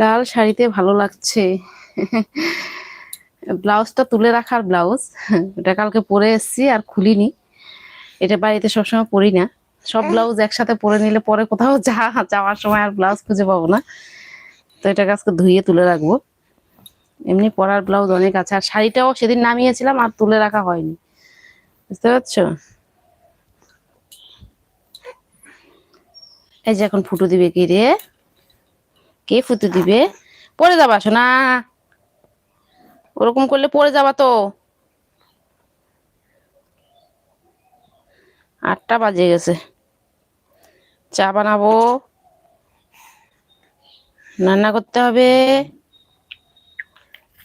লাল শাড়িতে ভালো লাগছে। ব্লাউজটা তুলে রাখার ব্লাউজ, এটা কালকে পরে এসেছি আর খুলিনি। এটা বাড়িতে সবসময় পরি না। সব ব্লাউজ একসাথে পরে নিলে পরে কোথাও যা, যাওয়ার সময় আর ব্লাউজ খুঁজে পাবো না। তো এটাকে আজকে ধুয়ে তুলে রাখব। এমনি পরার ব্লাউজ অনেক আছে। আর শাড়িটাও সেদিন নামিয়েছিলাম আর তুলে রাখা হয়নি। বুঝতে পারছ? এই যে এখন ফুটো দিবে কি রে? কে ফুটো দিবে? পরে যাবা শোনা ওরকম করলে পরে যাবা তো। আটটা বাজে গেছে। চা বানাবো। রান্না করতে হবে।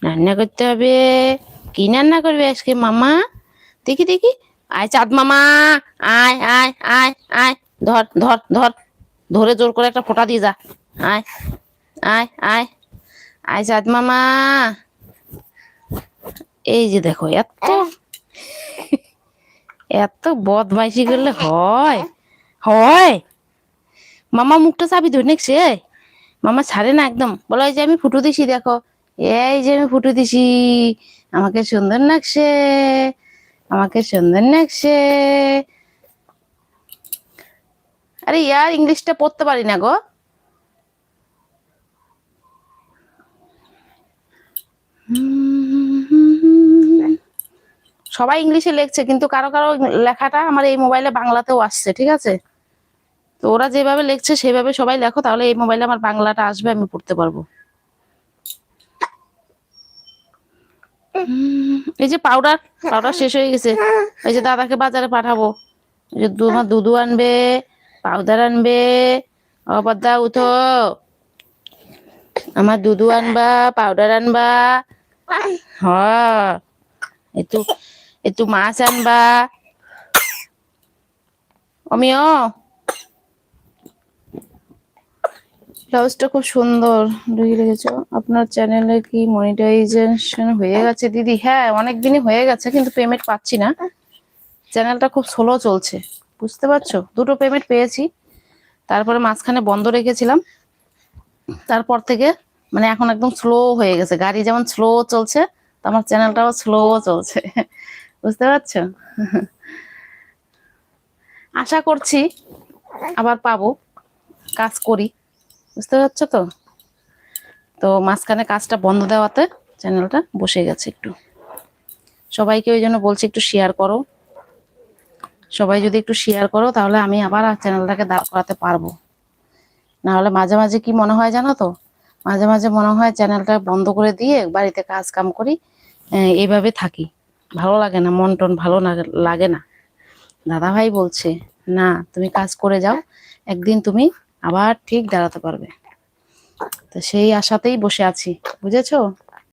রান্না করতে হবে। কি রান্না করবে আজকে, মামা? দেখি দেখি। আয়, চাঁদ মামা। আয় আয় আয় আয়। ধর ধর ধর। ধরে জোর করে একটা ফোঁটা দিয়ে যা। আয়। আয় আয়। আয় চাঁদ মামা। এই যে দেখো, এত এত বদমাইশি করলে হয়। হয়। মামা মুখটা চাবি ধরে নেকছে মামা ছাড়ে না একদম। বলো এই যে আমি ফুটো দিছি, দেখো। এই যে আমি ফুটো দিছি। আমাকে সুন্দর লাগছে। আমাকে সুন্দর লাগছে। আরে ইয়ার, ইংলিশটা পড়তে পারি না গো। সবাই ইংলিশে লিখছে কিন্তু কারও কারও লেখাটা আমার এই মোবাইলে বাংলাতেও আসছে ঠিক আছে? তো ওরা যেভাবে লিখছে সেভাবে সবাই লেখো তাহলে এই মোবাইলে আমার বাংলাটা আসবে আমি পড়তে পারব। এই যে পাউডার পাউডার শেষ হয়ে গেছে। এই যে দাদাকে বাজারে পাঠাবো। এই যে দু- আমার দুধু আনবে পাউডার আনবে অপদ্দা উঠো। আমার দুধু আনবা পাউডার আনবা। হ একটু একটু মাছ আনবা অমিও ব্লাউজটা খুব সুন্দর ঢুকে লেগেছ আপনার চ্যানেলে কি মনিটাইজেশন হয়ে গেছে, দিদি? হ্যাঁ অনেক দিনই হয়ে গেছে, কিন্তু পেমেন্ট পাচ্ছি না। চ্যানেলটা খুব স্লো চলছে, বুঝতে পারছ? দুটো পেমেন্ট পেয়েছি। তারপরে মাঝখানে বন্ধ রেখেছিলাম। তারপর থেকে মানে এখন একদম স্লো হয়ে গেছে। গাড়ি যেমন স্লো চলছে আমার চ্যানেলটাও স্লো চলছে। বুঝতে পারছ? আশা করছি আবার পাবো, কাজ করি। বুঝতে পারছ তো? তো মাঝখানে কাজটা বন্ধ দেওয়াতে চ্যানেলটা বসে গেছে একটু। সবাইকে ওই জন্য বলছি একটু শেয়ার করো। সবাই যদি একটু শেয়ার করো, তাহলে আমি আবার চ্যানেলটাকে দাঁড় করাতে পারব। না হলে মাঝে মাঝে কি মনে হয় জানো তো? মাঝে মাঝে মনে হয় চ্যানেলটা বন্ধ করে দিয়ে বাড়িতে কাজ কাম করি এইভাবে থাকি। ভালো লাগে না, মন টন ভালো লাগে না। দাদা ভাই বলছে, না, তুমি কাজ করে যাও, একদিন তুমি আবার ঠিক দাঁড়াতে পারবে। তো সেই আশাতেই বসে আছি, বুঝেছ?